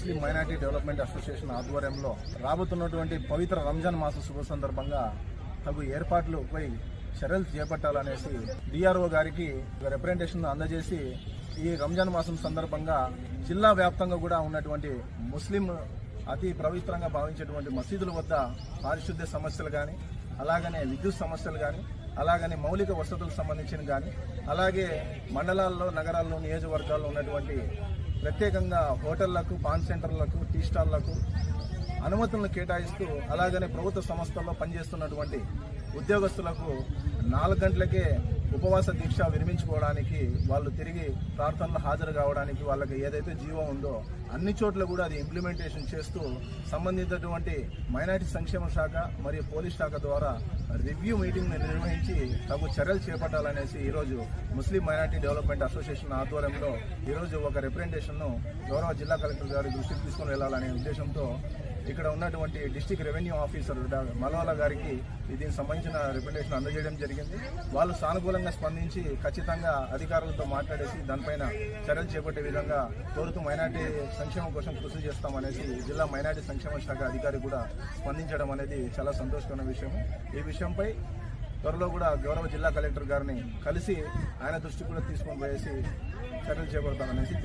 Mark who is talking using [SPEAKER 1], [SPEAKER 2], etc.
[SPEAKER 1] ముస్లిం minority development association ఆధ్వర్యంలో రాబోతున్నటువంటి పవిత్ర రంజాన్ మాస శుభ సందర్భంగా తగు ఏర్పాట్లపై చర్యలు చేపట్టాలనేసి డిఆర్ఓ గారికి రిప్రజెంటేషన్ అందజేసి ఈ రంజాన్ మాసం సందర్భంగా జిల్లా వ్యాప్తంగా కూడా ఉన్నటువంటి ముస్లిం అతి పవిత్రంగా భావించేటువంటి మసీదుల వద్ద పారిశుద్ధ్య సమస్యలు కానీ అలాగనే విద్యుత్ సమస్యలు కానీ అలాగనే మౌలిక వసతులకు సంబంధించిన కానీ అలాగే మండలాల్లో నగరాల్లో నియోజకవర్గాల్లో ఉన్నటువంటి ప్రత్యేకంగా హోటళ్ళకు పాన్ సెంటర్లకు టీ స్టాల్లకు అనుమతులను కేటాయిస్తూ అలాగనే ప్రభుత్వ సంస్థల్లో పనిచేస్తున్నటువంటి ఉద్యోగస్తులకు నాలుగు గంటలకే ఉపవాస దీక్ష విరమించుకోవడానికి వాళ్ళు తిరిగి ప్రార్థనలు హాజరు కావడానికి వాళ్ళకి ఏదైతే జీవం ఉందో అన్ని చోట్ల కూడా అది ఇంప్లిమెంటేషన్ చేస్తూ సంబంధించినటువంటి మైనార్టీ సంక్షేమ శాఖ మరియు పోలీస్ శాఖ ద్వారా రివ్యూ మీటింగ్ నిర్వహించి తగు చర్యలు చేపట్టాలనేసి ఈరోజు ముస్లిం మైనార్టీ డెవలప్మెంట్ అసోసియేషన్ ఆధ్వర్యంలో ఈరోజు ఒక రిప్రజెంటేషన్ను గౌరవ జిల్లా కలెక్టర్ గారి దృష్టికి తీసుకుని వెళ్ళాలనే ఉద్దేశంతో ఇక్కడ ఉన్నటువంటి డిస్టిక్ రెవెన్యూ ఆఫీసర్ మలవాల గారికి దీనికి సంబంధించిన రిప్రజెంటేషన్ అందజేయడం జరిగింది. వాళ్ళు సానుకూలంగా స్పందించి ఖచ్చితంగా అధికారులతో మాట్లాడేసి దానిపైన చర్యలు చేపట్టే విధంగా కోరుతూ మైనార్టీ సంక్షేమం కోసం కృషి చేస్తామనేసి జిల్లా మైనార్టీ సంక్షేమ శాఖ అధికారి కూడా స్పందించడం అనేది చాలా సంతోషకరమైన విషయం ఈ విషయంపై త్వరలో కూడా గౌరవ జిల్లా కలెక్టర్ గారిని కలిసి ఆయన దృష్టి కూడా తీసుకొని పోయేసి చర్యలు చేపడతామనేసి